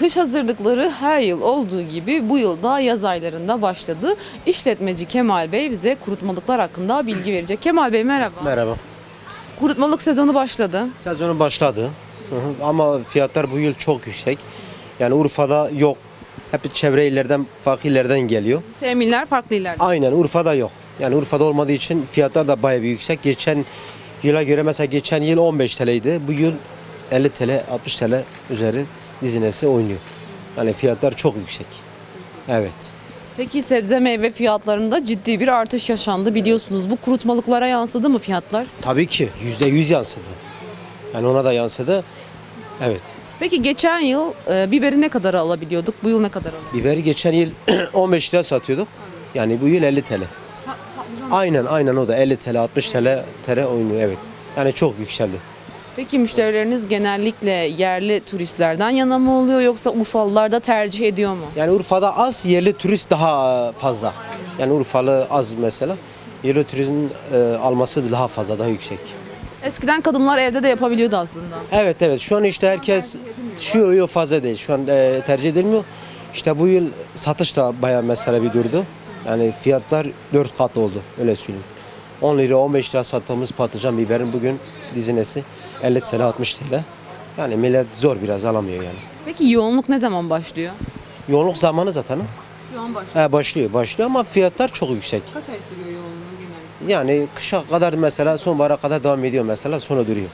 kış hazırlıkları her yıl olduğu gibi bu yıl da yaz aylarında başladı. İşletmeci Kemal Bey bize kurutmalıklar hakkında bilgi verecek. Kemal Bey merhaba. Merhaba. Kurutmalık sezonu başladı. Sezonu başladı. Hı hı. Ama fiyatlar bu yıl çok yüksek. Yani Urfa'da yok. Hep çevre illerden, farklı illerden geliyor. Teminler farklı ileride. Aynen Urfa'da yok. Yani Urfa'da olmadığı için fiyatlar da bayağı bir yüksek. Geçen yıla göre mesela geçen yıl 15 TL'ydi. Bu yıl 50 TL, 60 TL üzeri dizinesi oynuyor. Yani fiyatlar çok yüksek. Evet. Peki sebze meyve fiyatlarında ciddi bir artış yaşandı biliyorsunuz. Bu kurutmalıklara yansıdı mı fiyatlar? Tabii ki %100 yansıdı. Yani ona da yansıdı. Evet. Peki geçen yıl e, biberi ne kadar alabiliyorduk? Bu yıl ne kadar alabiliyoruz? Biberi geçen yıl 15 lira satıyorduk. Yani bu yıl 50 TL. Aynen aynen o da 50 TL 60 TL TL oynuyor evet. Yani çok yükseldi. Peki müşterileriniz genellikle yerli turistlerden yana mı oluyor yoksa Urfalılar da tercih ediyor mu? Yani Urfa'da az yerli turist daha fazla. Yani Urfalı az mesela. Yerli turizmin e, alması daha fazla daha yüksek. Eskiden kadınlar evde de yapabiliyordu aslında. Evet evet şu an işte herkes şu yok fazla değil. Şu an e, tercih edilmiyor. İşte bu yıl satış da bayağı mesela bir durdu. Yani fiyatlar 4 kat oldu öyle söyleyeyim. 10 lira 15 lira sattığımız patlıcan biberin bugün dizinesi 50 TL 60 TL. Yani millet zor biraz alamıyor yani. Peki yoğunluk ne zaman başlıyor? Yoğunluk zamanı zaten. ha. Şu an başlıyor. He, başlıyor başlıyor ama fiyatlar çok yüksek. Kaç ay sürüyor yoğunluğu genelde? Yani kışa kadar mesela sonbahara kadar devam ediyor mesela sonra duruyor.